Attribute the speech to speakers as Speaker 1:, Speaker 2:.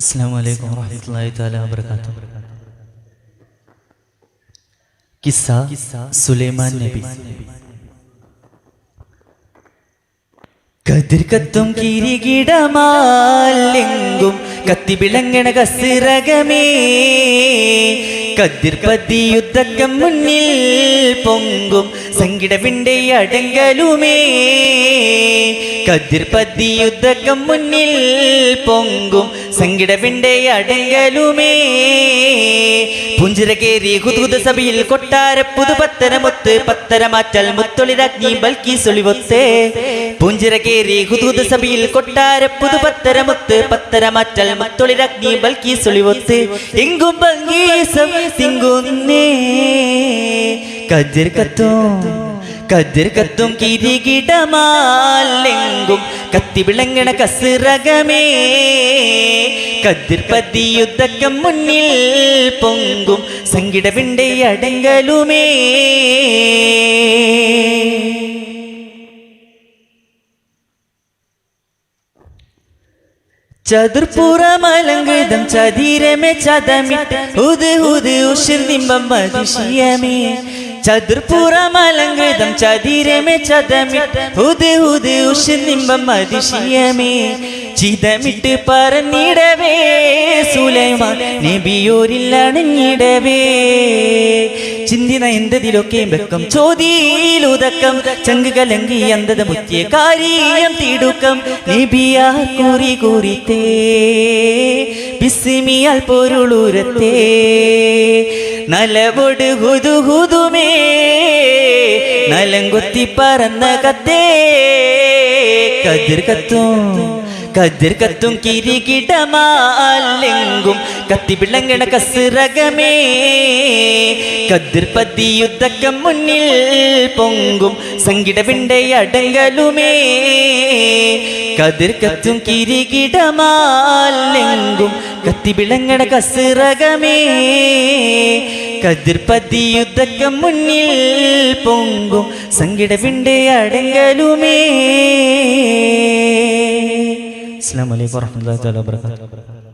Speaker 1: അസ്സാം വലൈക്കും വാഹമത്തല്ലാഹി തആല വബറകാതുഹു. കിസ്സ സുലൈമാൻ നബി. കതിർ കത്തും കത്തിവിളങ്ങണ കസിറകമേ. കതിർപതി യുദ്ധക്കം മുന്നിൽ പൊങ്കും സങ്കിടവിന്റെ അടങ്കലുമേ. കതിർപതി യുദ്ധക്കം മുന്നിൽ പൊങ്കും സങ്കിടവിന്റെ അടങ്കലുമേ. പുഞ്ചിര കേറി കുതുകുത സഭയിൽ കൊട്ടാര പുതുപത്തരമൊത്ത് പത്തര മാറ്റൽ മുത്തൊളിരഗ്നി ബൽക്കി സുളിവൊത്തേ. പുഞ്ചിര കേറി കുതുകുത സഭയിൽ കൊട്ടാര പുതുപത്തരമൊത്ത് പത്തര മാറ്റൽ മുത്തൊളിരഗ്നി ബൽക്കി സുളിവൊത്ത്. എങ്കും ഭംഗീസം തിങ്കുന്നേ. കജ്ജർ കത്തും കതിർ കത്തും കിരീകിടമാലെങ്കും കത്തി വിളങ്ങണ കസിറകമേ. കതിർ യുദ്ധക്കം മുന്നിൽ പൊങ്കും സങ്കിടവിന്റെ അടങ്കലുമേ. ചതുർപ്പുറമലങ്കൃതം ചതിരമേ ചതമിട്ട് ഉത് ഉത് ഉഷിർദിമ്പം മതിശയമേ ചതുർപ്പുറമലങ്കൃതം ചതിരമേ ചതമി. ഉത് ഉത് ഉഷിർദിമ്പം അതിശയമേ. ചിതമിട്ട് പറഞ്ഞിടവേ സുലൈമാൻ നബിയോരിൽ അണിഞ്ഞിടവേ. ചിന്തിന എന്തതിലൊക്കെ വെക്കം ചോതിയിലുതക്കം ചങ്ക് കലങ്കി അന്തത മുത്തിയ കാര്യം തിടുക്കം. നബിയാർ കൂറി കൂറിത്തേ ബിസ്മിയാൽ പൊരുളൂരത്തേ. നലവൊട് ഹുതു നലങ്കൊത്തി പറന്ന കത്തേ. കതിർ കത്തും കതിർ കത്തും കിരികിടമാലെങ്കും കത്തി വിളങ്ങണ കസിറകമേ കതിർ പതിയുദ്ധക്കം മുന്നിൽ പൊങ്കും സങ്കിടവിന്റെ അടങ്കലുമേ. കതിർ കത്തും കിരികിടമാലെങ്കും കത്തി വിളങ്ങണ കസിറകമേ കതിർ പതി യുദ്ധക്കം മുന്നിൽ പൊങ്കും സങ്കിടവിന്റെ അടങ്കലുമേ. അസ്സാം വലൈക്കും തആല വബറകാതുഹു.